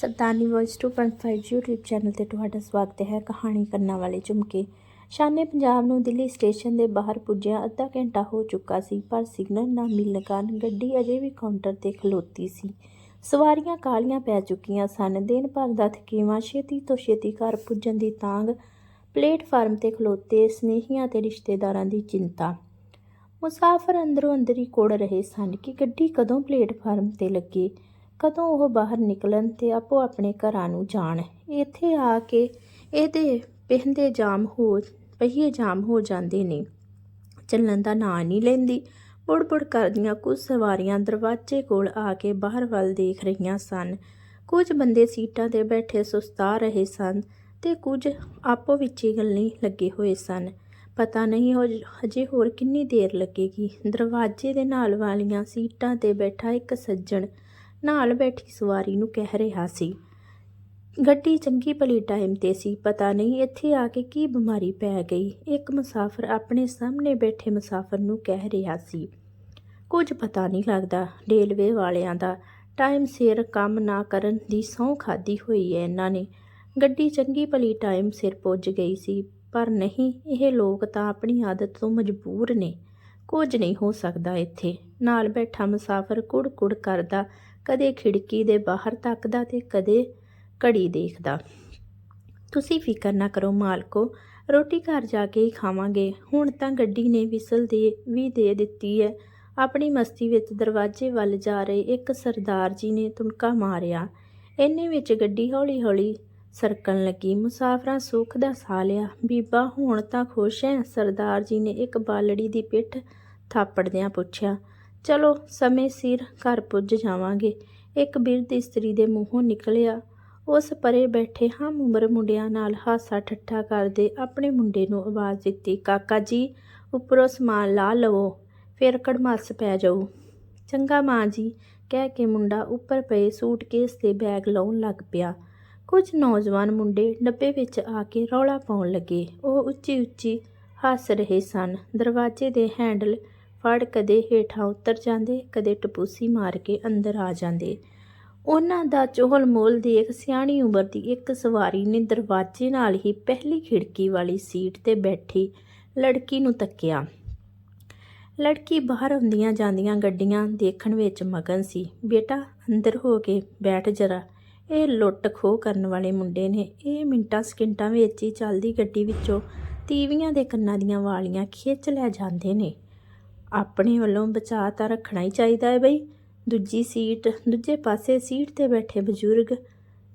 ਸਰਦਾਰਨੀ voice 2.5 YouTube channel ਤੇ ਤੁਹਾਡਾ ਸਵਾਗਤ ਹੈ ਕਹਾਣੀ ਕੰਨਾਂ ਵਾਲੇ ਝੁਮਕੇ। ਸ਼ਾਨੇ ਪੰਜਾਬ ਨੂੰ ਦਿੱਲੀ ਸਟੇਸ਼ਨ ਦੇ ਬਾਹਰ ਪੁੱਜਿਆ, ਅੱਧਾ ਘੰਟਾ ਹੋ ਚੁੱਕਾ ਸੀ, ਪਰ ਸਿਗਨਲ ਨਾ ਮਿਲਣ ਕਾਰਨ ਗੱਡੀ ਅਜੇ ਵੀ ਕਾਊਂਟਰ ਤੇ ਖਲੋਤੀ ਸੀ। ਸਵਾਰੀਆਂ ਕਾਲੀਆਂ ਪੈ ਚੁੱਕੀਆਂ ਸਨ। ਦਿਨ ਭਰ ਦਾ ਥਕੇਵਾਂ, ਛੇਤੀ ਤੋਂ ਛੇਤੀ ਘਰ ਪੁੱਜਣ ਦੀ ਤਾਂਗ ਪਲੇਟਫਾਰਮ ਤੇ ਖਲੋਤੇ ਸਨੇਹੀਆਂ ਤੇ ਰਿਸ਼ਤੇਦਾਰਾਂ ਦੀ ਚਿੰਤਾ। ਮੁਸਾਫਰ ਅੰਦਰੋਂ ਅੰਦਰ ਹੀ ਕੋੜ ਰਹੇ ਸਨ ਕਿ ਗੱਡੀ ਕਦੋਂ ਪਲੇਟਫਾਰਮ ਤੇ ਲੱਗੇ। ਕਦੋਂ ਉਹ ਬਾਹਰ ਨਿਕਲਣ ਤੇ ਆਪੋ ਆਪਣੇ ਘਰਾਂ ਨੂੰ ਜਾਣ। ਇੱਥੇ ਆ ਕੇ ਇਹਦੇ ਪਹਿੰਦੇ ਜਾਮ ਹੋ, ਪਹੀਏ ਜਾਮ ਹੋ ਜਾਂਦੇ ਨੇ। ਚੱਲਣ ਦਾ ਨਾਂ ਨਹੀਂ ਲੈਂਦੀ। ਬੁੜਬੁੜ ਕਰਦੀਆਂ ਕੁਝ ਸਵਾਰੀਆਂ ਦਰਵਾਜ਼ੇ ਕੋਲ ਆ ਕੇ ਬਾਹਰ ਵੱਲ ਦੇਖ ਰਹੀਆਂ ਸਨ। ਕੁਝ ਬੰਦੇ ਸੀਟਾਂ ਤੇ ਬੈਠੇ ਸੁਸਤਾ ਰਹੇ ਸਨ ਤੇ ਕੁਝ ਆਪੋ ਵਿੱਚ ਹੀ ਗੱਲਾਂ ਲੱਗੇ ਹੋਏ ਸਨ। ਪਤਾ ਨਹੀਂ ਹਜੇ ਹੋਰ ਕਿੰਨੀ ਦੇਰ ਲੱਗੇਗੀ। ਦਰਵਾਜ਼ੇ ਦੇ ਨਾਲ ਵਾਲੀਆਂ ਸੀਟਾਂ ਤੇ ਬੈਠਾ ਇੱਕ ਸੱਜਣ ਨਾਲ ਬੈਠੀ ਸਵਾਰੀ ਨੂੰ ਕਹਿ ਰਿਹਾ ਸੀ। ਗੱਡੀ ਚੰਗੀ ਭਲੀ ਟਾਈਮ ਤੇ ਸੀ, ਪਤਾ ਨਹੀਂ ਇੱਥੇ ਆ ਕੇ ਕੀ ਬਿਮਾਰੀ ਪੈ ਗਈ। ਇੱਕ ਮੁਸਾਫਰ ਆਪਣੇ ਸਾਹਮਣੇ ਬੈਠੇ ਮੁਸਾਫਰ ਨੂੰ ਕਹਿ ਰਿਹਾ ਸੀ। ਕੁਝ ਪਤਾ ਨਹੀਂ ਲੱਗਦਾ ਰੇਲਵੇ ਵਾਲਿਆਂ ਦਾ। ਟਾਈਮ ਸਿਰ ਕੰਮ ਨਾ ਕਰਨ ਦੀ ਸਹੁੰ ਖਾਦੀ ਹੋਈ ਹੈ ਇਹਨਾਂ ਨੇ। ਗੱਡੀ ਚੰਗੀ ਭਲੀ ਟਾਈਮ ਸਿਰ ਪੁੱਜ ਗਈ ਸੀ, ਪਰ ਨਹੀਂ, ਇਹ ਲੋਕ ਤਾਂ ਆਪਣੀ ਆਦਤ ਤੋਂ ਮਜਬੂਰ ਨੇ। ਕੁਝ ਨਹੀਂ ਹੋ ਸਕਦਾ ਇੱਥੇ। ਨਾਲ ਬੈਠਾ ਮੁਸਾਫਰ ਕੁੜ-ਕੁੜ ਕਰਦਾ ਕਦੇ ਖਿੜਕੀ ਦੇ ਬਾਹਰ ਤੱਕਦਾ ਤੇ ਕਦੇ ਘੜੀ ਦੇਖਦਾ। ਤੁਸੀਂ ਫਿਕਰ ਨਾ ਕਰੋ ਮਾਲਕੋ, ਰੋਟੀ ਘਰ ਜਾ ਕੇ ਹੀ ਖਾਵਾਂਗੇ। ਹੁਣ ਤਾਂ ਗੱਡੀ ਨੇ ਵਿਸਲ ਦੇ, ਵੀ ਦੇ ਦਿੱਤੀ ਹੈ। ਆਪਣੀ ਮਸਤੀ ਵਿੱਚ ਦਰਵਾਜ਼ੇ ਵੱਲ ਜਾ ਰਹੇ ਇੱਕ ਸਰਦਾਰ ਜੀ ਨੇ ਤੁਣਕਾ ਮਾਰਿਆ। ਇੰਨੇ ਵਿੱਚ ਗੱਡੀ ਹੌਲੀ-ਹੌਲੀ ਸਰਕਣ ਲੱਗੀ। ਮੁਸਾਫਰਾਂ ਸੁੱਖ ਦਾ ਸਾਹ ਲਿਆ। ਬੀਬਾ, ਹੁਣ ਤਾਂ ਖੁਸ਼ ਹੈ? ਸਰਦਾਰ ਜੀ ਨੇ ਇੱਕ ਬਾਲੜੀ ਦੀ ਪਿੱਠ ਥਾਪੜਦਿਆਂ ਪੁੱਛਿਆ। ਚਲੋ, ਸਮੇਂ ਸਿਰ ਘਰ ਪੁੱਜ ਜਾਵਾਂਗੇ। ਇੱਕ ਬਿਰਧ ਇਸਤਰੀ ਦੇ ਮੂੰਹੋਂ ਨਿਕਲਿਆ। ਉਸ ਪਰੇ ਬੈਠੇ ਹਮ ਉਮਰ ਮੁੰਡਿਆਂ ਨਾਲ ਹਾਸਾ ਠੱਠਾ ਕਰਦੇ ਆਪਣੇ ਮੁੰਡੇ ਨੂੰ ਆਵਾਜ਼ ਦਿੱਤੀ, ਕਾਕਾ ਜੀ, ਉੱਪਰੋਂ ਸਮਾਨ ਲਾ ਲਵੋ, ਫਿਰ ਕੜਮਾਸ ਪੈ ਜਾਊ। ਚੰਗਾ ਮਾਂ ਜੀ, ਕਹਿ ਕੇ ਮੁੰਡਾ ਉੱਪਰ ਪਏ ਸੂਟਕੇਸ ਤੇ ਬੈਗ ਲਾਉਣ ਲੱਗ ਪਿਆ। ਕੁਝ ਨੌਜਵਾਨ ਮੁੰਡੇ ਡੱਬੇ ਵਿੱਚ ਆ ਕੇ ਰੌਲਾ ਪਾਉਣ ਲੱਗੇ। ਉਹ ਉੱਚੀ ਉੱਚੀ ਹੱਸ ਰਹੇ ਸਨ। ਦਰਵਾਜ਼ੇ ਦੇ ਹੈਂਡਲ ਫੜ ਕਦੇ ਹੇਠਾਂ ਉਤਰ ਜਾਂਦੇ, ਕਦੇ ਟਪੂਸੀ ਮਾਰ ਕੇ ਅੰਦਰ ਆ ਜਾਂਦੇ। ਉਹਨਾਂ ਦਾ ਚੋਹਲ ਮੋਲ ਦੇਖ ਸਿਆਣੀ ਉਮਰ ਦੀ ਇੱਕ ਸਵਾਰੀ ਨੇ ਦਰਵਾਜ਼ੇ ਨਾਲ ਹੀ ਪਹਿਲੀ ਖਿੜਕੀ ਵਾਲੀ ਸੀਟ ਤੇ ਬੈਠੀ ਲੜਕੀ ਨੂੰ ਤੱਕਿਆ। ਲੜਕੀ ਬਾਹਰ ਹੁੰਦੀਆਂ ਜਾਂਦੀਆਂ ਗੱਡੀਆਂ ਦੇਖਣ ਵਿੱਚ ਮਗਨ ਸੀ। ਬੇਟਾ, ਅੰਦਰ ਹੋ ਕੇ ਬੈਠ ਜਰਾ। ਇਹ ਲੁੱਟ ਖੋਹ ਕਰਨ ਵਾਲੇ ਮੁੰਡੇ ਨੇ। ਇਹ ਮਿੰਟਾਂ ਸਕਿੰਟਾਂ ਵਿੱਚ ਹੀ ਚੱਲਦੀ ਗੱਡੀ ਵਿੱਚੋਂ ਤੀਵੀਆਂ ਦੇ ਕੰਨਾਂ ਦੀਆਂ ਵਾਲੀਆਂ ਖਿੱਚ ਲੈ ਜਾਂਦੇ ਨੇ। ਆਪਣੇ ਵੱਲੋਂ ਬਚਾਅ ਤਾਂ ਰੱਖਣਾ ਹੀ ਚਾਹੀਦਾ ਹੈ ਬਈ। ਦੂਜੀ ਸੀਟ, ਦੂਜੇ ਪਾਸੇ ਸੀਟ ਤੇ ਬੈਠੇ ਬਜ਼ੁਰਗ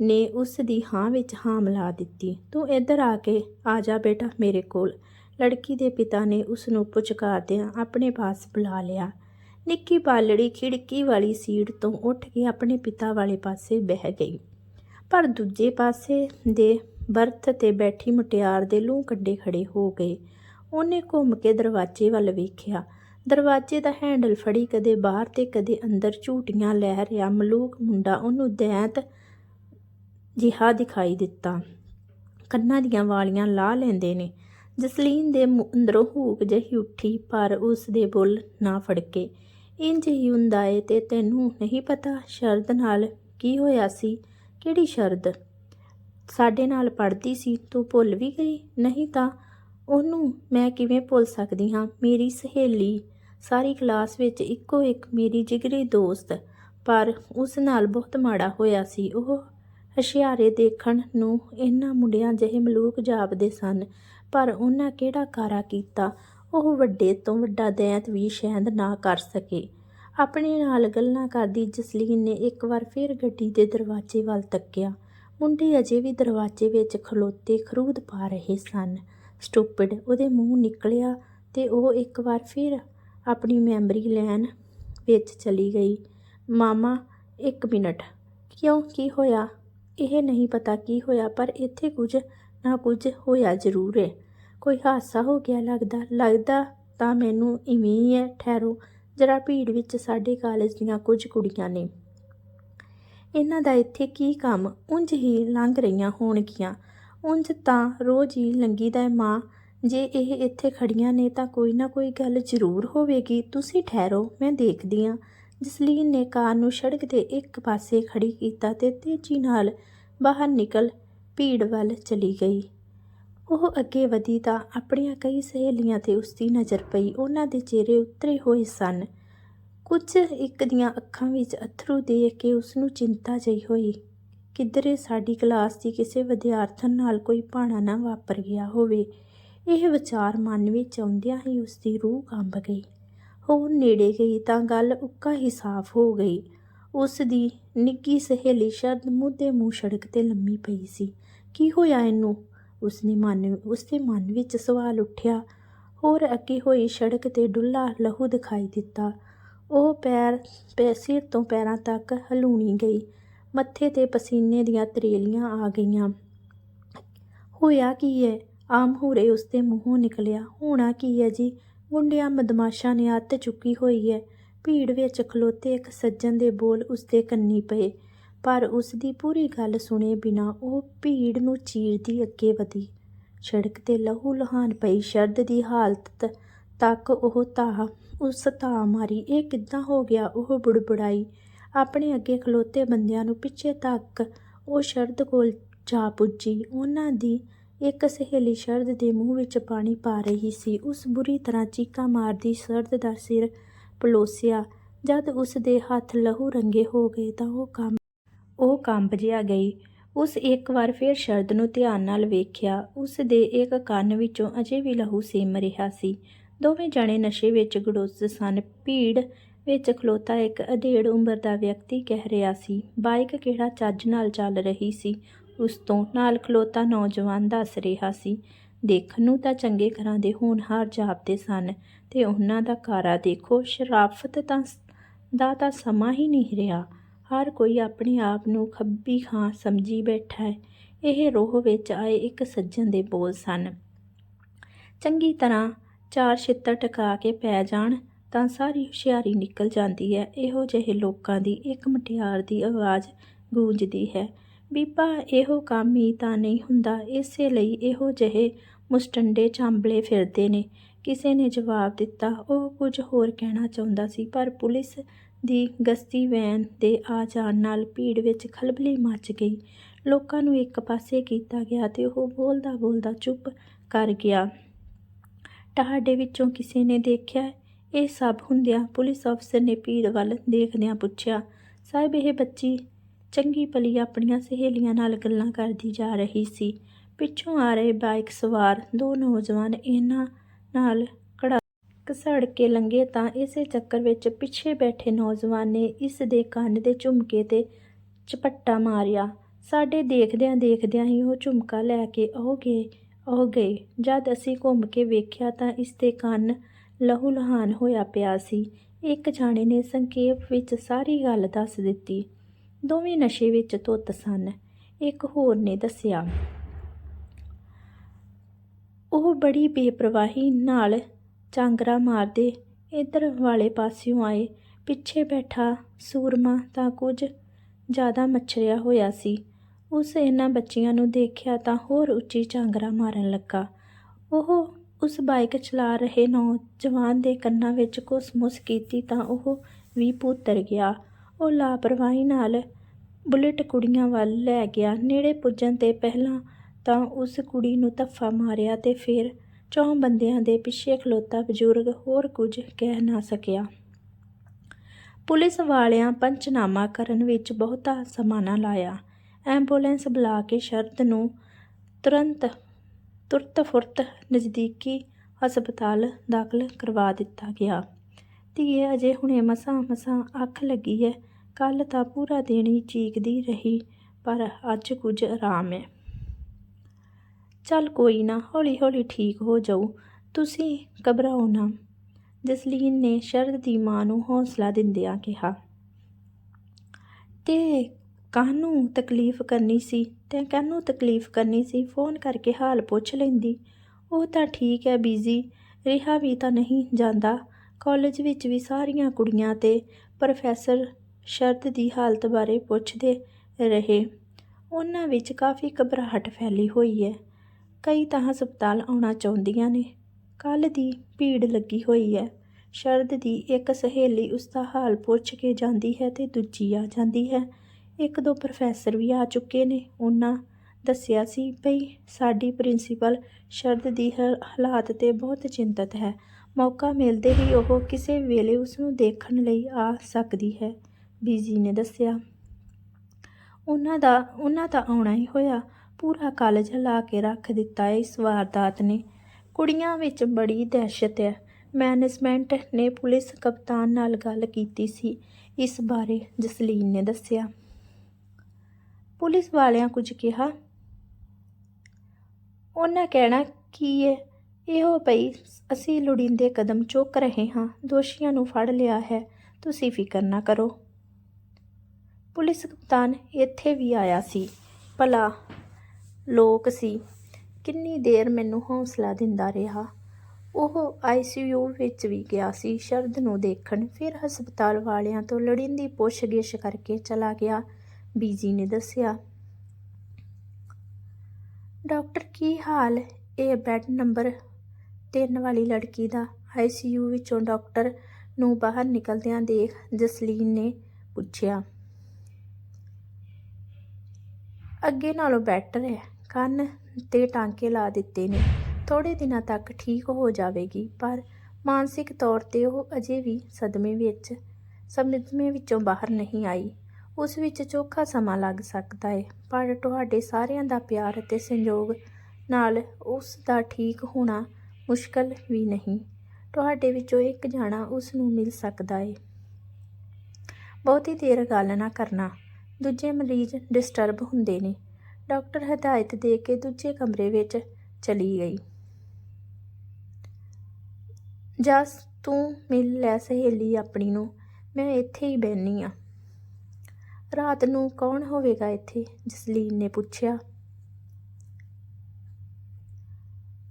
ਨੇ ਉਸ ਦੀ ਹਾਂ ਵਿੱਚ ਹਾਂ ਮਿਲਾ ਦਿੱਤੀ। ਤੂੰ ਇੱਧਰ ਆ ਕੇ, ਆ ਜਾ ਬੇਟਾ ਮੇਰੇ ਕੋਲ। ਲੜਕੀ ਦੇ ਪਿਤਾ ਨੇ ਉਸ ਨੂੰ ਪੁਚਕਾਰਦਿਆਂ ਆਪਣੇ ਪਾਸ ਬੁਲਾ ਲਿਆ। ਨਿੱਕੀ ਬਾਲੜੀ ਖਿੜਕੀ ਵਾਲੀ ਸੀਟ ਤੋਂ ਉੱਠ ਕੇ ਆਪਣੇ ਪਿਤਾ ਵਾਲੇ ਪਾਸੇ ਬਹਿ ਗਈ। ਪਰ ਦੂਜੇ ਪਾਸੇ ਦੇ ਬਰਥ ਤੇ ਬੈਠੀ ਮੁਟਿਆਰ ਦੇ ਲੂੰ ਕੱਡੇ ਖੜੇ ਹੋ ਗਏ। ਉਹਨੇ ਘੁੰਮ ਕੇ ਦਰਵਾਜ਼ੇ ਵੱਲ ਵੇਖਿਆ। ਦਰਵਾਜ਼ੇ ਦਾ ਹੈਂਡਲ ਫੜੀ, ਕਦੇ ਬਾਹਰ ਤੇ ਕਦੇ ਅੰਦਰ ਝੂਟੀਆਂ ਲੈ ਰਿਹਾ। ਮਲੂਕ ਮੁੰਡਾ ਉਹਨੂੰ ਦੈਂਤ ਜਿਹਾ ਦਿਖਾਈ ਦਿੱਤਾ। ਕੰਨਾਂ ਦੀਆਂ ਵਾਲੀਆਂ ਲਾ ਲੈਂਦੇ ਨੇ। ਜਸਲੀਨ ਦੇ ਅੰਦਰੋਂ ਹੂਕ ਜਿਹੀ ਉੱਠੀ, ਪਰ ਉਸ ਦੇ ਬੁੱਲ ਨਾ ਫੜਕੇ। ਇੰਜ ਹੀ ਹੁੰਦਾ ਏ ਤੇ ਤੈਨੂੰ ਨਹੀਂ ਪਤਾ ਸ਼ਰਦ ਨਾਲ ਕੀ ਹੋਇਆ ਸੀ? ਕਿਹੜੀ ਸ਼ਰਦ? ਸਾਡੇ ਨਾਲ ਪੜਦੀ ਸੀ, ਤੂੰ ਭੁੱਲ ਵੀ ਗਈ? ਨਹੀਂ ਤਾਂ ਉਹਨੂੰ ਮੈਂ ਕਿਵੇਂ ਭੁੱਲ ਸਕਦੀ ਹਾਂ? ਮੇਰੀ ਸਹੇਲੀ ਸਾਰੀ ਕਲਾਸ ਵਿੱਚ ਇੱਕੋ ਇੱਕ ਮੇਰੀ ਜਿਗਰੀ ਦੋਸਤ, ਪਰ ਉਸ ਨਾਲ ਬਹੁਤ ਮਾੜਾ ਹੋਇਆ ਸੀ। ਉਹ ਹਸ਼ਿਆਰੇ ਦੇਖਣ ਨੂੰ ਇਹਨਾਂ ਮੁੰਡਿਆਂ ਜਿਹੇ ਮਲੂਕ ਜਾਪਦੇ ਸਨ, ਪਰ ਉਹਨਾਂ ਕਿਹੜਾ ਕਾਰਾ ਕੀਤਾ? ਉਹ ਵੱਡੇ ਤੋਂ ਵੱਡਾ ਦੈਂਤ ਵੀ ਸ਼ਾਇਦ ਨਾ ਕਰ ਸਕੇ। ਆਪਣੇ ਨਾਲ ਗੱਲਾਂ ਕਰਦੀ ਜਸਲੀਨ ਨੇ ਇੱਕ ਵਾਰ ਫਿਰ ਗੱਡੀ ਦੇ ਦਰਵਾਜ਼ੇ ਵੱਲ ਤੱਕਿਆ। ਮੁੰਡੇ ਅਜੇ ਵੀ ਦਰਵਾਜ਼ੇ ਵਿੱਚ ਖਲੋਤੇ ਖਰੂਦ ਪਾ ਰਹੇ ਸਨ। ਸਟੂਪਿਡ ਉਹਦੇ ਮੂੰਹ ਨਿਕਲਿਆ ਤੇ ਉਹ ਇੱਕ ਵਾਰ ਫਿਰ ਆਪਣੀ ਮੈਮਰੀ ਲੈਣ ਵਿੱਚ ਚਲੀ ਗਈ। ਮਾਮਾ, ਇੱਕ ਮਿੰਟ। ਕਿਉਂ? ਕੀ ਹੋਇਆ? ਇਹ ਨਹੀਂ ਪਤਾ ਕੀ ਹੋਇਆ, ਪਰ ਇੱਥੇ ਕੁਝ ਨਾ ਕੁਝ ਹੋਇਆ ਜ਼ਰੂਰ ਹੈ ਕੋਈ ਹਾਦਸਾ ਹੋ ਗਿਆ ਲੱਗਦਾ? ਲੱਗਦਾ ਤਾਂ ਮੈਨੂੰ ਇਵੇਂ ਹੀ ਹੈ, ਠਹਿਰੋ। ਜਰਾ ਭੀੜ ਵਿੱਚ ਸਾਡੇ ਕਾਲਜ ਦੀਆਂ ਕੁਝ ਕੁੜੀਆਂ ਨੇ। ਇਹਨਾਂ ਦਾ ਇੱਥੇ ਕੀ ਕੰਮ? ਉਂਝ ਹੀ ਲੰਘ ਰਹੀਆਂ ਹੋਣਗੀਆਂ। ਉਂਝ ਤਾਂ ਰੋਜ਼ ਹੀ ਲੰਗੀਦਾ ਦਾ ਮਾਂ। ਜੇ ਇਹ ਇੱਥੇ ਖੜੀਆਂ ਨੇ ਤਾਂ ਕੋਈ ਨਾ ਕੋਈ ਗੱਲ ਜ਼ਰੂਰ ਹੋਵੇਗੀ। ਤੁਸੀਂ ਠਹਿਰੋ, ਮੈਂ ਦੇਖਦੀ ਹਾਂ ਜਸਲੀਨ ਨੇ ਕਾਰ ਨੂੰ ਸੜਕ ਦੇ ਇੱਕ ਪਾਸੇ ਖੜੀ ਕੀਤਾ ਤੇ ਤੇਜ਼ੀ ਨਾਲ ਬਾਹਰ ਨਿਕਲ ਭੀੜ ਵੱਲ ਚਲੀ ਗਈ। ਉਹ ਅੱਗੇ ਵਧੀ ਤਾਂ ਆਪਣੀਆਂ ਕਈ ਸਹੇਲੀਆਂ ਤੇ ਉਸਦੀ ਨਜ਼ਰ ਪਈ। ਉਹਨਾਂ ਦੇ ਚਿਹਰੇ ਉਤਰੇ ਹੋਏ ਸਨ। ਕੁਝ ਇੱਕ ਦੀਆਂ ਅੱਖਾਂ ਵਿੱਚ ਅਥਰੂ ਦੇਖ ਕੇ ਉਸ ਨੂੰ ਚਿੰਤਾ ਜਿਹੀ ਹੋਈ। ਕਿਧਰੇ ਸਾਡੀ ਕਲਾਸ ਦੀ ਕਿਸੇ ਵਿਦਿਆਰਥਣ ਨਾਲ ਕੋਈ ਭਾਣਾ ਨਾ ਵਾਪਰ ਗਿਆ ਹੋਵੇ। ਇਹ ਵਿਚਾਰ ਮਨ ਵਿੱਚ ਆਉਂਦਿਆਂ ਹੀ ਉਸ ਦੀ ਰੂਹ ਕੰਬ ਗਈ। ਹੋਰ ਨੇੜੇ ਗਈ ਤਾਂ ਗੱਲ ਉੱਕਾ ਹੀ ਸਾਫ਼ ਹੋ ਗਈ। ਉਸ ਦੀ ਨਿੱਕੀ ਸਹੇਲੀ ਸ਼ਰਦ ਮੂੰਹ ਦੇ ਮੂੰਹ ਸੜਕ ਤੇ ਲੰਮੀ ਪਈ ਸੀ। ਕੀ ਹੋਇਆ ਇਹਨੂੰ? ਉਸਨੇ ਮਨ, ਉਸਦੇ ਮਨ ਵਿੱਚ ਸਵਾਲ ਉੱਠਿਆ। ਹੋਰ ਅੱਗੇ ਹੋਈ ਸੜਕ ਤੇ ਡੁੱਲਾ ਲਹੂ ਦਿਖਾਈ ਦਿੱਤਾ। ਉਹ ਪੈਰ, ਪੈ, ਸਿਰ ਤੋਂ ਪੈਰਾਂ ਤੱਕ ਹਲੂਣੀ ਗਈ। ਮੱਥੇ ਤੇ ਪਸੀਨੇ ਦੀਆਂ ਤਰੇਲੀਆਂ ਆ ਗਈਆਂ। ਹੋਇਆ ਕੀ ਹੈ ਆਮ ਹੂਰੇ ਉਸਦੇ ਮੂੰਹੋਂ ਨਿਕਲਿਆ। ਹੋਣਾ ਕੀ ਹੈ ਜੀ? ਗੁੰਡਿਆਂ ਬਦਮਾਸ਼ਾਂ ਨੇ ਅੱਤ ਚੁੱਕੀ ਹੋਈ ਹੈ। ਭੀੜ ਵਿੱਚ ਖਲੋਤੇ ਇੱਕ ਸੱਜਣ ਦੇ ਬੋਲ ਉਸਦੇ ਕੰਨੀ ਪਏ। ਪਰ ਉਸਦੀ ਪੂਰੀ ਗੱਲ ਸੁਣੇ ਬਿਨਾਂ ਉਹ ਭੀੜ ਨੂੰ ਚੀਰਦੀ ਅੱਗੇ ਵਧੀ। ਸੜਕ ਤੇ ਲਹੂ ਲੁਹਾਨ ਪਈ ਸ਼ਰਦ ਦੀ ਹਾਲਤ ਤੱਕ ਉਹ ਤਾਹ ਉਸ ਤਾਹ ਮਾਰੀ। ਇਹ ਕਿੱਦਾਂ ਹੋ ਗਿਆ ਉਹ ਬੁੜਬੁੜਾਈ? ਆਪਣੇ ਅੱਗੇ ਖਲੋਤੇ ਬੰਦਿਆਂ ਨੂੰ ਪਿੱਛੇ ਤੱਕ ਉਹ ਸ਼ਰਦ ਕੋਲ ਜਾ ਪੁੱਜੀ। ਉਹਨਾਂ ਦੀ ਇੱਕ ਸਹੇਲੀ ਸ਼ਰਦ ਦੇ ਮੂੰਹ ਵਿੱਚ ਪਾਣੀ ਪਾ ਰਹੀ ਸੀ। ਉਸ ਬੁਰੀ ਤਰ੍ਹਾਂ ਚੀਕਾਂ ਮਾਰਦੀ ਸ਼ਰਦ ਦਾ ਸਿਰ ਪਲੋਸਿਆ। ਜਦ ਉਸ ਦੇ ਹੱਥ ਲਹੂ ਰੰਗੇ ਹੋ ਗਏ ਤਾਂ ਉਹ ਕੰਮ, ਉਹ ਕੰਬ ਜਿਹਾ ਗਈ। ਉਸ ਇੱਕ ਵਾਰ ਫਿਰ ਸ਼ਰਦ ਨੂੰ ਧਿਆਨ ਨਾਲ ਵੇਖਿਆ। ਉਸ ਦੇ ਇੱਕ ਕੰਨ ਵਿੱਚੋਂ ਅਜੇ ਵੀ ਲਹੂ ਸਿਮ ਰਿਹਾ ਸੀ। ਦੋਵੇਂ ਜਣੇ ਨਸ਼ੇ ਵਿੱਚ ਗੜੋਸ ਸਨ। ਭੀੜ ਵਿੱਚ ਖਲੋਤਾ ਇੱਕ ਅਧੇੜ ਉਮਰ ਦਾ ਵਿਅਕਤੀ ਕਹਿ ਰਿਹਾ ਸੀ, ਬਾਈਕ ਕਿਹੜਾ ਚੱਜ ਨਾਲ ਚੱਲ ਰਹੀ ਸੀ? ਉਸ ਤੋਂ ਨਾਲ ਖਲੋਤਾ ਨੌਜਵਾਨ ਦੱਸ ਰਿਹਾ ਸੀ, ਦੇਖਣ ਨੂੰ ਤਾਂ ਚੰਗੇ ਘਰਾਂ ਦੇ ਹੋਣਹਾਰ ਜਾਪਦੇ ਸਨ ਤੇ ਉਹਨਾਂ ਦਾ ਕਾਰਾ ਦੇਖੋ, ਸ਼ਰਾਫਤ ਤਾਂ ਦਾ ਤਾਂ ਸਮਾਂ ਹੀ ਨਹੀਂ ਰਿਹਾ। ਹਰ ਕੋਈ ਆਪਣੇ ਆਪ ਨੂੰ ਖੱਬੀ ਖਾਂ ਸਮਝੀ ਬੈਠਾ ਹੈ। ਇਹ ਰੋਹ ਵਿੱਚ ਆਏ ਇੱਕ ਸੱਜਣ ਦੇ ਬੋਲ ਸਨ, ਚੰਗੀ ਤਰ੍ਹਾਂ ਚਾਰ ਛਿੱਤਰ ਟਕਾ ਕੇ ਪੈ ਜਾਣ ਤਾਂ ਸਾਰੀ ਹੁਸ਼ਿਆਰੀ ਨਿਕਲ ਜਾਂਦੀ ਹੈ। ਇਹੋ ਜਿਹੇ ਲੋਕਾਂ ਦੀ ਇੱਕ ਮਟਿਆਰ ਦੀ ਆਵਾਜ਼ ਗੂੰਜਦੀ ਹੈ। ਬੀਬਾ ਇਹੋ ਕੰਮ ਹੀ ਤਾਂ ਨਹੀਂ ਹੁੰਦਾ। ਇਸੇ ਲਈ ਇਹੋ ਜਿਹੇ ਮੁਸਟੰਡੇ ਚਾਂਬਲੇ ਫਿਰਦੇ ਨੇ। ਕਿਸੇ ਨੇ ਜਵਾਬ ਦਿੱਤਾ, ਉਹ ਕੁਝ ਹੋਰ ਕਹਿਣਾ ਚਾਹੁੰਦਾ ਸੀ, ਪਰ ਪੁਲਿਸ ਦੀ ਗਸ਼ਤੀ ਵੈਨ ਦੇ ਆ ਜਾਣ ਨਾਲ ਭੀੜ ਵਿੱਚ ਖਲਬਲੀ ਮਚ ਗਈ। ਲੋਕਾਂ ਨੂੰ ਇੱਕ ਪਾਸੇ ਕੀਤਾ ਗਿਆ ਤੇ ਉਹ ਬੋਲਦਾ ਬੋਲਦਾ ਚੁੱਪ ਕਰ ਗਿਆ। ਤੁਹਾਡੇ ਵਿੱਚੋਂ ਕਿਸੇ ਨੇ ਦੇਖਿਆ, ਇਹ ਸਭ ਹੁੰਦਿਆਂ ਪੁਲਿਸ ਅਫਸਰ ਨੇ ਭੀੜ ਵੱਲ ਦੇਖਦਿਆਂ ਪੁੱਛਿਆ, ਸਾਹਿਬ, ਇਹ ਬੱਚੀ ਚੰਗੀ ਭਲੀ ਆਪਣੀਆਂ ਸਹੇਲੀਆਂ ਨਾਲ ਗੱਲਾਂ ਕਰਦੀ ਜਾ ਰਹੀ ਸੀ। ਪਿੱਛੋਂ ਆ ਰਹੇ ਬਾਈਕ ਸਵਾਰ ਦੋ ਨੌਜਵਾਨ ਇਹਨਾਂ ਨਾਲ ਕੜਾ ਘਸੜ ਕੇ ਲੰਘੇ ਤਾਂ ਇਸੇ ਚੱਕਰ ਵਿੱਚ ਪਿੱਛੇ ਬੈਠੇ ਨੌਜਵਾਨ ਨੇ ਇਸ ਦੇ ਕੰਨ ਦੇ ਝੁਮਕੇ ਤੇ ਚਪੱਟਾ ਮਾਰਿਆ। ਸਾਡੇ ਦੇਖਦਿਆਂ ਦੇਖਦਿਆਂ ਹੀ ਉਹ ਝੁਮਕਾ ਲੈ ਕੇ ਉਹ ਗਏ ਉਹ ਗਏ। ਜਦ ਅਸੀਂ ਘੁੰਮ ਕੇ ਵੇਖਿਆ ਤਾਂ ਇਸ ਦੇ ਕੰਨ ਲਹੂ ਲਹਾਨ ਹੋਇਆ ਪਿਆ ਸੀ। ਇੱਕ ਜਾਣੇ ਨੇ ਸੰਖੇਪ ਵਿੱਚ ਸਾਰੀ ਗੱਲ ਦੱਸ ਦਿੱਤੀ। ਦੋਵੇਂ ਨਸ਼ੇ ਵਿੱਚ ਧੁੱਤ ਸਨ। ਇੱਕ ਹੋਰ ਨੇ ਦੱਸਿਆ, ਉਹ ਬੜੀ ਬੇਪਰਵਾਹੀ ਨਾਲ ਚਾਂਗਰਾ ਮਾਰਦੇ ਇਧਰ ਵਾਲੇ ਪਾਸਿਓਂ ਆਏ। ਪਿੱਛੇ ਬੈਠਾ ਸੂਰਮਾ ਤਾਂ ਕੁਝ ਜ਼ਿਆਦਾ ਮੱਛਰਿਆ ਹੋਇਆ ਸੀ। ਉਸ ਇਹਨਾਂ ਬੱਚਿਆਂ ਨੂੰ ਦੇਖਿਆ ਤਾਂ ਹੋਰ ਉੱਚੀ ਚਾਂਗਰਾ ਮਾਰਨ ਲੱਗਾ। ਉਹ ਉਸ ਬਾਈਕ ਚਲਾ ਰਹੇ ਨੌਜਵਾਨ ਦੇ ਕੰਨਾਂ ਵਿੱਚ ਕੁਸਮੁਸ ਕੀਤੀ ਤਾਂ ਉਹ ਵੀ ਪੁੱਤਰ ਗਿਆ। ਉਹ ਲਾਪਰਵਾਹੀ ਨਾਲ ਬੁਲਟ ਕੁੜੀਆਂ ਵੱਲ ਲੈ ਗਿਆ। ਨੇੜੇ ਪੁੱਜਣ ਤੇ ਪਹਿਲਾਂ ਤਾਂ ਉਸ ਕੁੜੀ ਨੂੰ ਧੱਫਾ ਮਾਰਿਆ ਤੇ ਫਿਰ ਚੌਂ ਬੰਦਿਆਂ ਦੇ ਪਿੱਛੇ ਖਲੋਤਾ ਬਜ਼ੁਰਗ ਹੋਰ ਕੁਝ ਕਹਿ ਨਾ ਸਕਿਆ। ਪੁਲਿਸ ਵਾਲਿਆਂ ਪੰਚਨਾਮਾ ਕਰਨ ਵਿੱਚ ਬਹੁਤਾ ਸਮਾਂ ਨਾ ਲਾਇਆ। ਐਂਬੂਲੈਂਸ ਬੁਲਾ ਕੇ ਸ਼ਰਦ ਨੂੰ ਤੁਰੰਤ ਤੁਰਤ ਫੁਰਤ ਨਜ਼ਦੀਕੀ ਹਸਪਤਾਲ ਦਾਖਲ ਕਰਵਾ ਦਿੱਤਾ ਗਿਆ। ਧੀਏ, ਅਜੇ ਹੁਣੇ ਮਸਾਂ ਮਸਾਂ ਅੱਖ ਲੱਗੀ ਹੈ। ਕੱਲ੍ਹ ਤਾਂ ਪੂਰਾ ਦਿਨ ਹੀ ਚੀਕਦੀ ਰਹੀ, ਪਰ ਅੱਜ ਕੁਝ ਆਰਾਮ ਹੈ ਚੱਲ ਕੋਈ ਨਾ ਹੌਲੀ ਹੌਲੀ ਠੀਕ ਹੋ ਜਾਊ। ਤੁਸੀਂ ਘਬਰਾਓ ਨਾ। ਜਸਲੀਨ ਨੇ ਸ਼ਰਦ ਦੀ ਮਾਂ ਨੂੰ ਹੌਸਲਾ ਦਿੰਦਿਆਂ ਕਿਹਾ। ਤੇ ਕਾਹਨੂੰ ਤਕਲੀਫ ਕਰਨੀ ਸੀ? ਤੇ ਕਾਹਨੂੰ ਤਕਲੀਫ ਕਰਨੀ ਸੀ? ਫੋਨ ਕਰਕੇ ਹਾਲ ਪੁੱਛ ਲੈਂਦੀ। ਉਹ ਤਾਂ ਠੀਕ ਹੈ ਬੀਜ਼ੀ। ਰਿਹਾ ਵੀ ਤਾਂ ਨਹੀਂ ਜਾਂਦਾ। ਕਾਲਜ ਵਿੱਚ ਵੀ ਸਾਰੀਆਂ ਕੁੜੀਆਂ ਤੇ ਪ੍ਰੋਫੈਸਰ ਸ਼ਰਦ ਦੀ ਹਾਲਤ ਬਾਰੇ ਪੁੱਛਦੇ ਰਹੇ। ਉਹਨਾਂ ਵਿੱਚ ਕਾਫੀ ਘਬਰਾਹਟ ਫੈਲੀ ਹੋਈ ਹੈ। ਕਈ ਤਾਂ ਹਸਪਤਾਲ ਆਉਣਾ ਚਾਹੁੰਦੀਆਂ ਨੇ। ਕੱਲ੍ਹ ਦੀ ਭੀੜ ਲੱਗੀ ਹੋਈ ਹੈ। ਸ਼ਰਦ ਦੀ ਇੱਕ ਸਹੇਲੀ ਉਸਦਾ ਹਾਲ ਪੁੱਛ ਕੇ ਜਾਂਦੀ ਹੈ ਤੇ ਦੂਜੀ ਆ ਜਾਂਦੀ ਹੈ। ਇੱਕ ਦੋ ਪ੍ਰੋਫੈਸਰ ਵੀ ਆ ਚੁੱਕੇ ਨੇ। ਉਹਨਾਂ ਦੱਸਿਆ ਸੀ ਬਈ ਸਾਡੀ ਪ੍ਰਿੰਸੀਪਲ ਸ਼ਰਦ ਦੀ ਹ- ਹਾਲਾਤ ਤੇ ਬਹੁਤ ਚਿੰਤਤ ਹੈ। ਮੌਕਾ ਮਿਲਦੇ ਹੀ ਉਹ ਕਿਸੇ ਵੇਲੇ ਉਸਨੂੰ ਦੇਖਣ ਲਈ ਆ ਸਕਦੀ ਹੈ। ਬੀਜੀ ਨੇ ਦੱਸਿਆ। ਉਹਨਾਂ ਦਾ ਉਹਨਾਂ ਦਾ ਆਉਣਾ ਹੀ ਹੋਇਆ। ਪੂਰਾ ਕਾਲਜ ਹਿਲਾ ਕੇ ਰੱਖ ਦਿੱਤਾ ਇਸ ਵਾਰਦਾਤ ਨੇ। ਕੁੜੀਆਂ ਵਿੱਚ ਬੜੀ ਦਹਿਸ਼ਤ ਹੈ। ਮੈਨੇਜਮੈਂਟ ਨੇ ਪੁਲਿਸ ਕਪਤਾਨ ਨਾਲ ਗੱਲ ਕੀਤੀ ਸੀ। ਇਸ ਬਾਰੇ ਜਸਲੀਨ ਨੇ ਦੱਸਿਆ। ਪੁਲਿਸ ਵਾਲਿਆਂ ਕੁਝ ਕਿਹਾ, ਉਹਨਾਂ ਕਹਿਣਾ ਕੀ ਹੈ ਇਹੋ ਪਈ ਅਸੀਂ ਲੋੜੀਂਦੇ ਕਦਮ ਚੁੱਕ ਰਹੇ ਹਾਂ। ਦੋਸ਼ੀਆਂ ਨੂੰ ਫੜ ਲਿਆ ਹੈ। ਤੁਸੀਂ ਫਿਕਰ ਨਾ ਕਰੋ। ਪੁਲਿਸ ਕਪਤਾਨ ਇੱਥੇ ਵੀ ਆਇਆ ਸੀ। ਭਲਾ ਲੋਕ ਸੀ। ਕਿੰਨੀ ਦੇਰ ਮੈਨੂੰ ਹੌਸਲਾ ਦਿੰਦਾ ਰਿਹਾ। ਉਹ ਆਈਸੀਯੂ ਵਿੱਚ ਵੀ ਗਿਆ ਸੀ। ਸ਼ਰਦ ਨੂੰ ਦੇਖਣ ਫਿਰ ਹਸਪਤਾਲ ਵਾਲਿਆਂ ਤੋਂ ਲੜਿੰਦੀ ਪੁੱਛਗਿੱਛ ਕਰਕੇ ਚਲਾ ਗਿਆ। ਬੀਜੀ ਨੇ ਦੱਸਿਆ, ਡਾਕਟਰ, ਕੀ ਹਾਲ? ਇਹ ਬੈੱਡ ਨੰਬਰ 3 ਵਾਲੀ ਲੜਕੀ ਦਾ। ਆਈਸੀਯੂ ਵਿੱਚੋਂ ਡਾਕਟਰ ਨੂੰ ਬਾਹਰ ਨਿਕਲਦਿਆਂ ਦੇਖ ਜਸਲੀਨ ਨੇ ਪੁੱਛਿਆ ਅੱਗੇ ਨਾਲੋਂ ਬੈਟਰ ਹੈ। ਕੰਨ ਤੇ ਟਾਂਕੇ ਲਾ ਦਿੱਤੇ ਨੇ। ਥੋੜੇ ਦਿਨਾਂ ਤੱਕ ਠੀਕ ਹੋ ਜਾਵੇਗੀ, ਪਰ ਮਾਨਸਿਕ ਤੌਰ ਤੇ ਉਹ ਅਜੇ ਵੀ ਸਦਮੇ ਵਿੱਚ, ਸਦਮੇ ਵਿੱਚੋਂ ਬਾਹਰ ਨਹੀਂ ਆਈ। ਉਸ ਵਿੱਚ ਚੋਖਾ ਸਮਾਂ ਲੱਗ ਸਕਦਾ ਹੈ ਪਰ ਤੁਹਾਡੇ ਸਾਰਿਆਂ ਦਾ ਪਿਆਰ ਅਤੇ ਸੰਯੋਗ ਨਾਲ ਉਸ ਦਾ ਠੀਕ ਹੋਣਾ ਮੁਸ਼ਕਲ ਵੀ ਨਹੀਂ। ਤੁਹਾਡੇ ਵਿੱਚੋਂ ਇੱਕ ਜਾਣਾ ਉਸ ਨੂੰ ਮਿਲ ਸਕਦਾ ਹੈ ਬਹੁਤੀ ਦੇਰ ਗੱਲ ਨਾ ਕਰਨਾ। ਦੂਜੇ ਮਰੀਜ਼ ਡਿਸਟਰਬ ਹੁੰਦੇ ਨੇ। ਡਾਕਟਰ ਹਦਾਇਤ ਦੇ ਕੇ ਦੂਜੇ ਕਮਰੇ ਵਿੱਚ ਚਲੀ ਗਈ। ਜਸ, ਤੂੰ ਮਿਲ ਲੈ ਸਹੇਲੀ ਆਪਣੀ ਨੂੰ, ਮੈਂ ਇੱਥੇ ਹੀ ਬੈਣੀ ਆ। ਰਾਤ ਨੂੰ ਕੌਣ ਹੋਵੇਗਾ ਇੱਥੇ? ਜਸਲੀਨ ਨੇ ਪੁੱਛਿਆ।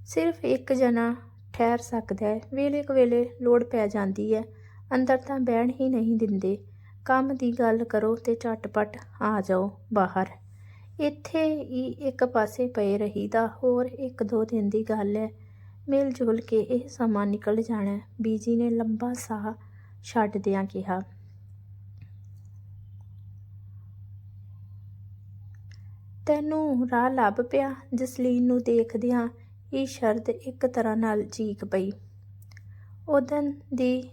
ਸਿਰਫ ਇੱਕ ਜਣਾ ਠਹਿਰ ਸਕਦਾ ਹੈ। ਵੇਲੇ ਕੁ ਵੇਲੇ ਲੋੜ ਪੈ ਜਾਂਦੀ ਹੈ। ਅੰਦਰ ਤਾਂ ਬਹਿਣ ਹੀ ਨਹੀਂ ਦਿੰਦੇ। ਕੰਮ ਦੀ ਗੱਲ ਕਰੋ ਤੇ ਝਟਪਟ ਆ ਜਾਓ ਬਾਹਰ। ਇੱਥੇ ਹੀ ਇੱਕ ਪਾਸੇ ਪਏ ਰਹੀਦਾ, ਹੋਰ ਇੱਕ ਦੋ ਦਿਨ ਦੀ ਗੱਲ ਹੈ ਮਿਲ ਜੁਲ ਕੇ ਇਹ ਸਮਾਂ ਨਿਕਲ ਜਾਣਾ ਬੀਜੀ ਨੇ ਲੰਬਾ ਸਾਹ ਛੱਡਦਿਆਂ ਕਿਹਾ। ਤੈਨੂੰ ਰਾਹ ਲੱਭ ਪਿਆ, ਜਸਲੀਨ ਨੂੰ ਦੇਖਦਿਆਂ ਇਹ ਸ਼ਰਦ ਇੱਕ ਤਰ੍ਹਾਂ ਨਾਲ ਚੀਕ ਪਈ। ਉਦੋਂ ਦੀ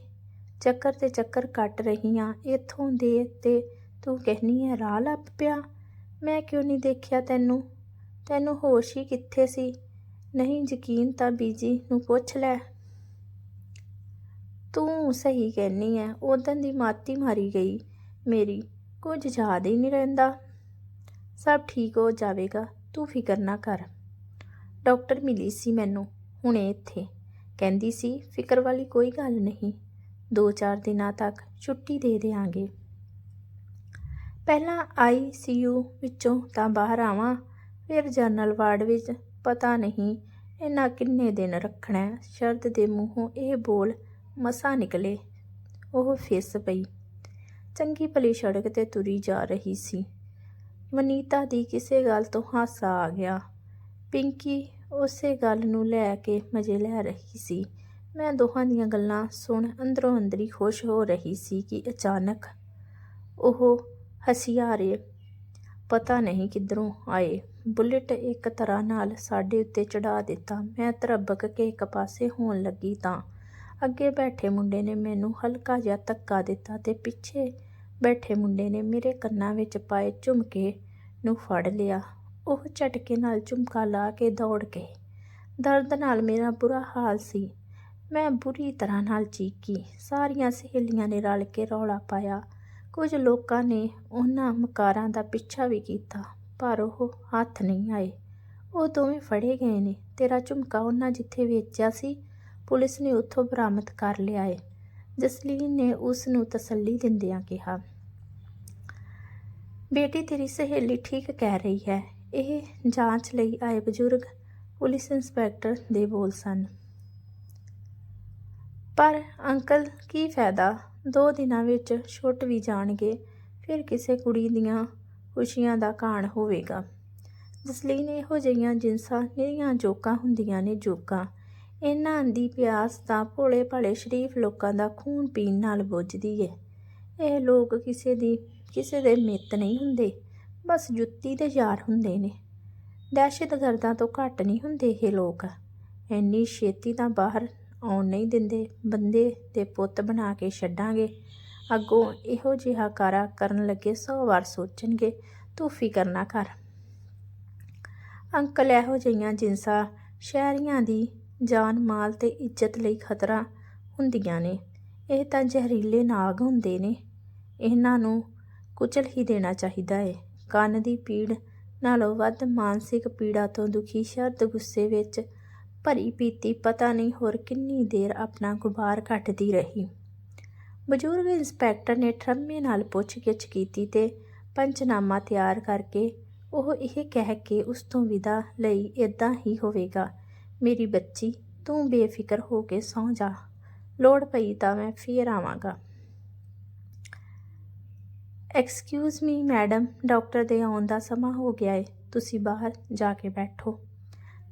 ਚੱਕਰ ਤੇ ਚੱਕਰ ਕੱਟ ਰਹੀ ਆ ਇੱਥੋਂ ਦੇ ਤੇ ਤੂੰ ਕਹਿਨੀ ਹੈ ਰਾਹ ਲੱਭ ਪਿਆ? ਮੈਂ ਕਿਉਂ ਨਹੀਂ ਦੇਖਿਆ ਤੈਨੂੰ? ਤੈਨੂੰ ਹੋਸ਼ ਹੀ ਕਿੱਥੇ ਸੀ? ਨਹੀਂ, ਯਕੀਨ ਤਾਂ ਬੀਜੀ ਨੂੰ ਪੁੱਛ ਲੈ। ਤੂੰ ਸਹੀ ਕਹਿਨੀ ਹੈ ਉਦੋਂ ਦੀ ਮਾਤੀ ਮਾਰੀ ਗਈ ਮੇਰੀ, ਕੁਝ ਯਾਦ ਹੀ ਨਹੀਂ ਰਹਿੰਦਾ। ਸਭ ਠੀਕ ਹੋ ਜਾਵੇਗਾ, ਤੂੰ ਫਿਕਰ ਨਾ ਕਰ। ਡਾਕਟਰ ਮਿਲੀ ਸੀ ਮੈਨੂੰ, ਹੁਣੇ ਇੱਥੇ। ਕਹਿੰਦੀ ਸੀ, ਫਿਕਰ ਵਾਲੀ ਕੋਈ ਗੱਲ ਨਹੀਂ। ਦੋ ਚਾਰ ਦਿਨਾਂ ਤੱਕ ਛੁੱਟੀ ਦੇ ਦੇਾਂਗੇ ਪਹਿਲਾਂ ਆਈਸੀਯੂ ਵਿੱਚੋਂ ਤਾਂ ਬਾਹਰ ਆਵਾਂ, ਫਿਰ ਜਨਰਲ ਵਾਰਡ ਵਿੱਚ ਪਤਾ ਨਹੀਂ ਇਹਨਾਂ ਕਿੰਨੇ ਦਿਨ ਰੱਖਣਾ ਸ਼ਰਦ ਦੇ ਮੂੰਹੋਂ ਇਹ ਬੋਲ ਮਸਾ ਨਿਕਲੇ, ਉਹ ਫਿਸ ਪਈ। ਚੰਗੀ ਭਲੀ ਸੜਕ ਤੇ ਤੁਰੀ ਜਾ ਰਹੀ ਸੀ। ਵਨੀਤਾ ਦੀ ਕਿਸੇ ਗੱਲ ਤੋਂ ਹਾਸਾ ਆ ਗਿਆ। ਪਿੰਕੀ ਉਸੇ ਗੱਲ ਨੂੰ ਲੈ ਕੇ ਮਜ਼ੇ ਲੈ ਰਹੀ ਸੀ। ਮੈਂ ਦੋਹਾਂ ਦੀਆਂ ਗੱਲਾਂ ਸੁਣ ਅੰਦਰੋਂ ਅੰਦਰੀ ਖੁਸ਼ ਹੋ ਰਹੀ ਸੀ ਕਿ ਅਚਾਨਕ ਉਹ ਹਸਿਆਰੇ ਪਤਾ ਨਹੀਂ ਕਿੱਧਰੋਂ ਆਏ। ਬੁਲਟ ਇੱਕ ਤਰ੍ਹਾਂ ਨਾਲ ਸਾਡੇ ਉੱਤੇ ਚੜਾ ਦਿੱਤਾ। ਮੈਂ ਤਰਬਕ ਕੇ ਇੱਕ ਪਾਸੇ ਹੋਣ ਲੱਗੀ ਤਾਂ ਅੱਗੇ ਬੈਠੇ ਮੁੰਡੇ ਨੇ ਮੈਨੂੰ ਹਲਕਾ ਜਿਹਾ ਧੱਕਾ ਦਿੱਤਾ ਤੇ ਪਿੱਛੇ ਬੈਠੇ ਮੁੰਡੇ ਨੇ ਮੇਰੇ ਕੰਨਾਂ ਵਿੱਚ ਪਾਏ ਝੁਮਕੇ ਨੂੰ ਫੜ ਲਿਆ। ਉਹ ਝਟਕੇ ਨਾਲ ਝੁਮਕਾ ਲਾ ਕੇ ਦੌੜ ਗਏ। ਦਰਦ ਨਾਲ ਮੇਰਾ ਬੁਰਾ ਹਾਲ ਸੀ। ਮੈਂ ਬੁਰੀ ਤਰ੍ਹਾਂ ਨਾਲ ਚੀਕੀ, ਸਾਰੀਆਂ ਸਹੇਲੀਆਂ ਨੇ ਰਲ ਕੇ ਰੌਲਾ ਪਾਇਆ। ਕੁਝ ਲੋਕਾਂ ਨੇ ਉਹਨਾਂ ਮਕਾਰਾਂ ਦਾ ਪਿੱਛਾ ਵੀ ਕੀਤਾ, ਪਰ ਉਹ ਹੱਥ ਨਹੀਂ ਆਏ। ਉਹ ਦੋਵੇਂ ਫੜੇ ਗਏ ਨੇ। ਤੇਰਾ ਝੁਮਕਾ ਉਹਨਾਂ ਜਿੱਥੇ ਵੇਚਿਆ ਸੀ, ਪੁਲਿਸ ਨੇ ਉੱਥੋਂ ਬਰਾਮਦ ਕਰ ਲਿਆ ਏ। ਜਸਲੀਨ ਨੇ ਉਸ ਨੂੰ ਤਸੱਲੀ ਦਿੰਦਿਆਂ ਕਿਹਾ, ਬੇਟੀ, ਤੇਰੀ ਸਹੇਲੀ ਠੀਕ ਕਹਿ ਰਹੀ ਹੈ। ਇਹ ਜਾਂਚ ਲਈ ਆਏ ਬਜ਼ੁਰਗ ਪੁਲਿਸ ਇੰਸਪੈਕਟਰ ਦੇ ਬੋਲ ਸਨ। ਪਰ ਅੰਕਲ ਕੀ ਫਾਇਦਾ? ਦੋ ਦਿਨਾਂ ਵਿੱਚ ਛੁੱਟ ਵੀ ਜਾਣਗੇ, ਫਿਰ ਕਿਸੇ ਕੁੜੀ ਦੀਆਂ ਖੁਸ਼ੀਆਂ ਦਾ ਕਾਣ ਹੋਵੇਗਾ। ਜਸਲੀਨ ਇਹੋ ਜਿਹੀਆਂ ਜਿੰਸਾਂ ਨਿਰੀਆਂ ਜੋਕਾਂ ਹੁੰਦੀਆਂ ਨੇ ਜੋਕਾਂ। ਇਹਨਾਂ ਦੀ ਪਿਆਸ ਤਾਂ ਭੋਲੇ ਭਾਲੇ ਸ਼ਰੀਫ ਲੋਕਾਂ ਦਾ ਖੂਨ ਪੀਣ ਨਾਲ ਬੁੱਝਦੀ ਏ। ਇਹ ਲੋਕ ਕਿਸੇ ਦੀ, ਕਿਸੇ ਦੇ ਮਿੱਤ ਨਹੀਂ ਹੁੰਦੇ, ਬਸ ਜੁੱਤੀ ਦੇ ਯਾਰ ਹੁੰਦੇ ਨੇ। ਦਹਿਸ਼ਤਗਰਦਾਂ ਤੋਂ ਘੱਟ ਨਹੀਂ ਹੁੰਦੇ ਇਹ ਲੋਕ। ਇੰਨੀ ਛੇਤੀ ਤਾਂ ਬਾਹਰ ਆਉਣ ਨਹੀਂ ਦਿੰਦੇ, ਬੰਦੇ ਦੇ ਪੁੱਤ ਬਣਾ ਕੇ ਛੱਡਾਂਗੇ। ਅੱਗੋਂ ਇਹੋ ਜਿਹਾ ਕਾਰਾ ਕਰਨ ਲੱਗੇ ਸੌ ਵਾਰ ਸੋਚਣਗੇ, ਤੂੰ ਫਿਕਰ ਨਾ ਕਰ। ਅੰਕਲ ਇਹੋ ਜਿਹੀਆਂ ਜਿੰਸਾਂ ਸ਼ਹਿਰੀਆਂ ਦੀ ਜਾਨ ਮਾਲ ਤੇ ਇੱਜ਼ਤ ਲਈ ਖਤਰਾ ਹੁੰਦੀਆਂ ਨੇ। ਇਹ ਤਾਂ ਜ਼ਹਿਰੀਲੇ ਨਾਗ ਹੁੰਦੇ ਨੇ। ਇਹਨਾਂ ਨੂੰ ਕੁਚਲ ਹੀ ਦੇਣਾ ਚਾਹੀਦਾ ਹੈ ਕੰਨ ਦੀ ਪੀੜ ਨਾਲੋਂ ਵੱਧ ਮਾਨਸਿਕ ਪੀੜਾ ਤੋਂ ਦੁਖੀ ਸ਼ਰਦ ਗੁੱਸੇ ਵਿੱਚ ਭਰੀ ਪੀਤੀ ਪਤਾ ਨਹੀਂ ਹੋਰ ਕਿੰਨੀ ਦੇਰ ਆਪਣਾ ਗੁਬਾਰ ਕੱਟਦੀ ਰਹੀ। ਬਜ਼ੁਰਗ ਇੰਸਪੈਕਟਰ ਨੇ ਠਰਮੇ ਨਾਲ ਪੁੱਛਗਿੱਛ ਕੀਤੀ ਤੇ ਪੰਚਨਾਮਾ ਤਿਆਰ ਕਰਕੇ ਉਹ ਇਹ ਕਹਿ ਕੇ ਉਸ ਤੋਂ ਵਿਦਾ ਲਈ ਇਦਾਂ ਹੀ ਹੋਵੇਗਾ, ਮੇਰੀ ਬੱਚੀ, ਤੂੰ ਬੇਫਿਕਰ ਹੋ ਕੇ ਸੌਂ ਜਾ। ਲੋੜ ਪਈ ਤਾਂ ਮੈਂ ਫੇਰ ਆਵਾਂਗਾ। ਐਕਸਕਿਊਜ਼ ਮੀ ਮੈਡਮ ਡਾਕਟਰ ਦੇ ਆਉਣ ਦਾ ਸਮਾਂ ਹੋ ਗਿਆ ਏ। ਤੁਸੀਂ ਬਾਹਰ ਜਾ ਕੇ ਬੈਠੋ।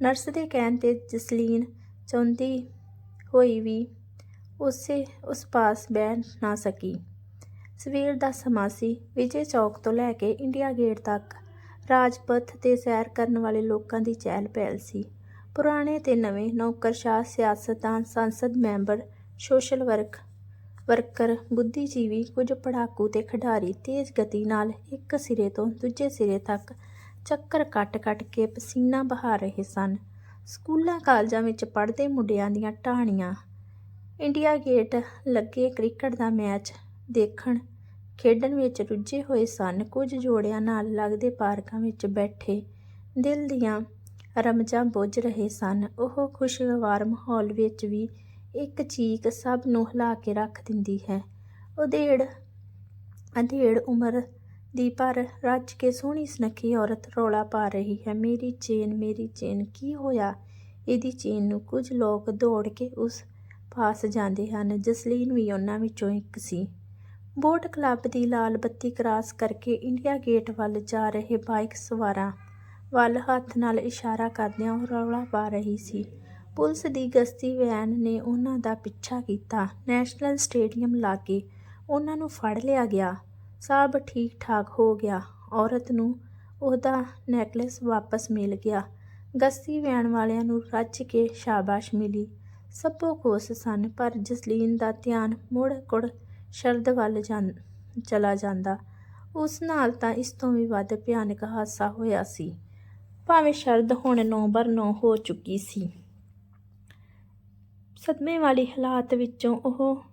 ਨਰਸ ਦੇ ਕਹਿਣ ਤੇ ਜਸਲੀਨ ਚਾਹੁੰਦੀ ਹੋਈ ਵੀ ਉਸੇ ਉਸ ਪਾਸ ਬੈਠ ਨਾ ਸਕੀ। ਸਵੇਰ ਦਾ ਸਮਾਂ ਸੀ। ਵਿਜੇ ਚੌਕ ਤੋਂ ਲੈ ਕੇ ਇੰਡੀਆ ਗੇਟ ਤੱਕ ਰਾਜਪਥ ਤੇ ਸੈਰ ਕਰਨ ਵਾਲੇ ਲੋਕਾਂ ਦੀ ਚਹਿਲ ਪਹਿਲ ਸੀ। ਪੁਰਾਣੇ ਤੇ ਨਵੇਂ ਨੌਕਰਸ਼ਾਹ, ਸਿਆਸਤਦਾਨ, ਸੰਸਦ ਮੈਂਬਰ, ਸੋਸ਼ਲ ਵਰਕ, ਵਰਕਰ, ਬੁੱਧੀਜੀਵੀ, ਕੁਝ ਪੜਾਕੂ ਤੇ ਖਿਡਾਰੀ ਤੇਜ਼ ਗਤੀ ਨਾਲ ਇੱਕ ਸਿਰੇ ਤੋਂ ਦੂਜੇ ਸਿਰੇ ਤੱਕ ਚੱਕਰ ਕੱਟ-ਕੱਟ ਕੇ ਪਸੀਨਾ ਬਹਾ ਰਹੇ ਸਨ। ਸਕੂਲਾਂ ਕਾਲਜਾਂ ਵਿੱਚ ਪੜ੍ਹਦੇ ਮੁੰਡਿਆਂ ਦੀਆਂ ਟਾਹਣੀਆਂ। ਇੰਡੀਆ ਗੇਟ ਲੱਗੇ ਕ੍ਰਿਕਟ ਦਾ ਮੈਚ ਦੇਖਣ ਖੇਡਣ ਵਿੱਚ ਰੁੱਝੇ ਹੋਏ ਸਨ। ਕੁਝ ਜੋੜਿਆਂ ਨਾਲ ਲੱਗਦੇ ਪਾਰਕਾਂ ਵਿੱਚ ਬੈਠੇ ਦਿਲ ਦੀਆਂ ਰਮਜਾਂ ਬੁੱਝ ਰਹੇ ਸਨ। ਉਹ ਖੁਸ਼ਗਵਾਰ ਮਾਹੌਲ ਵਿੱਚ ਵੀ ਇੱਕ ਚੀਕ ਸਭ ਨੂੰ ਹਿਲਾ ਕੇ ਰੱਖ ਦਿੰਦੀ ਹੈ। ਉਧੇੜ, ਅਧੇੜ ਉਮਰ ਦੀ, ਪਰ ਰੱਜ ਕੇ ਸੋਹਣੀ ਸੁਨੱਖੀ ਔਰਤ ਰੌਲਾ ਪਾ ਰਹੀ ਹੈ। ਮੇਰੀ ਚੇਨ ਮੇਰੀ ਚੇਨ, ਕੀ ਹੋਇਆ? ਇਹਦੀ ਚੇਨ ਨੂੰ ਕੁਝ ਲੋਕ ਦੌੜ ਕੇ ਉਸ ਪਾਸ ਜਾਂਦੇ ਹਨ। ਜਸਲੀਨ ਵੀ ਉਹਨਾਂ ਵਿੱਚੋਂ ਇੱਕ ਸੀ। ਬੋਟ ਕਲੱਬ ਦੀ ਲਾਲ ਬੱਤੀ ਕਰਾਸ ਕਰਕੇ ਇੰਡੀਆ ਗੇਟ ਵੱਲ ਜਾ ਰਹੇ ਬਾਈਕ ਸਵਾਰਾਂ ਵੱਲ ਹੱਥ ਨਾਲ ਇਸ਼ਾਰਾ ਕਰਦਿਆਂ ਉਹ ਰੌਲਾ ਪਾ ਰਹੀ ਸੀ। ਪੁਲਿਸ ਦੀ ਗਸ਼ਤੀ ਵੈਨ ਨੇ ਉਹਨਾਂ ਦਾ ਪਿੱਛਾ ਕੀਤਾ। ਨੈਸ਼ਨਲ ਸਟੇਡੀਅਮ ਲਾਗੇ ਉਹਨਾਂ ਨੂੰ ਫੜ ਲਿਆ ਗਿਆ। ਸਭ ਠੀਕ ਠਾਕ ਹੋ ਗਿਆ। ਔਰਤ ਨੂੰ ਉਹਦਾ ਨੈਕਲੇਸ ਵਾਪਸ ਮਿਲ ਗਿਆ। ਗੱਸੀ ਵੈਨ ਵਾਲਿਆਂ ਨੂੰ ਰੱਜ ਕੇ ਸ਼ਾਬਾਸ਼ ਮਿਲੀ। ਸਭੋ ਕੋਸ ਸਨ, ਪਰ ਜਸਲੀਨ ਦਾ ਧਿਆਨ ਮੁੜ ਕੁੜ ਸ਼ਰਦ ਵੱਲ ਜਾਂ ਚਲਾ ਜਾਂਦਾ। ਉਸ ਨਾਲ ਤਾਂ ਇਸ ਤੋਂ ਵੀ ਵੱਧ ਭਿਆਨਕ ਹਾਦਸਾ ਹੋਇਆ ਸੀ। ਭਾਵੇਂ ਸ਼ਰਦ ਹੁਣ ਨੌ ਬਰ ਨੌ ਹੋ ਚੁੱਕੀ ਸੀ। ਸਦਮੇ ਵਾਲੀ ਹਾਲਾਤ ਵਿੱਚੋਂ ਉਹ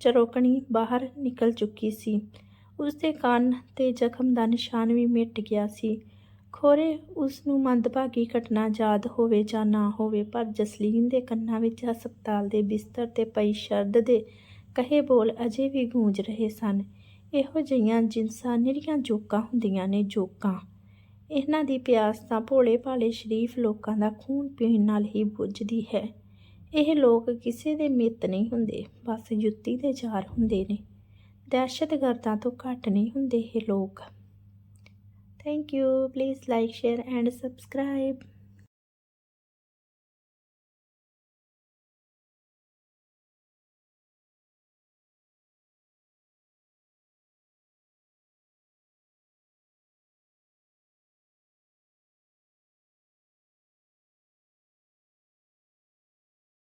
ਚਰੋਕਣੀ ਬਾਹਰ ਨਿਕਲ ਚੁੱਕੀ ਸੀ। ਉਸ ਦੇ ਕੰਨ ਤੇ ਜ਼ਖਮ ਦਾ ਨਿਸ਼ਾਨ ਵੀ ਮਿਟ ਗਿਆ ਸੀ। ਖੋਰੇ ਉਸ ਨੂੰ ਮੰਦਭਾਗੀ ਘਟਨਾ ਯਾਦ ਹੋਵੇ ਜਾਂ ਨਾ ਹੋਵੇ, ਪਰ ਜਸਲੀਨ ਦੇ ਕੰਨਾਂ ਵਿੱਚ ਹਸਪਤਾਲ ਦੇ ਬਿਸਤਰ ਤੇ ਪਈ ਸ਼ਰਦ ਦੇ ਕਹੇ ਬੋਲ ਅਜੇ ਵੀ ਗੂੰਜ ਰਹੇ ਸਨ। ਇਹੋ ਜਿਹੀਆਂ ਜਿਨਸਾਂ ਨਿਰੀਆਂ ਜੋਕਾਂ ਹੁੰਦੀਆਂ ਨੇ, ਜੋਕਾਂ। ਇਹਨਾਂ ਦੀ ਪਿਆਸ ਤਾਂ ਭੋਲੇ ਭਾਲੇ ਸ਼ਰੀਫ ਲੋਕਾਂ ਦਾ ਖੂਨ ਪੀਣ ਨਾਲ ਹੀ ਬੁੱਝਦੀ ਹੈ। ਇਹ ਲੋਕ ਕਿਸੇ ਦੇ ਮਿੱਤ ਨਹੀਂ ਹੁੰਦੇ, ਬਸ ਜੁੱਤੀ ਦੇ ਯਾਰ ਹੁੰਦੇ ਨੇ। ਦਹਿਸ਼ਤਗਰਦਾਂ ਤੋਂ ਘੱਟ ਨਹੀਂ ਹੁੰਦੇ ਇਹ ਲੋਕ। Thank you please like share and subscribe